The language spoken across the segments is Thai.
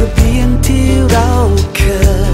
ระเพียงที่เราเคย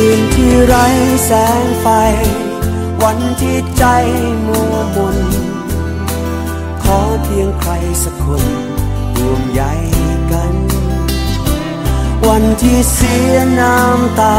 คืนที่ไร้แสงไฟ วันที่ใจมัวมนขอเพียงใครสักคนรวมใยกัน วันที่เสียน้ำตา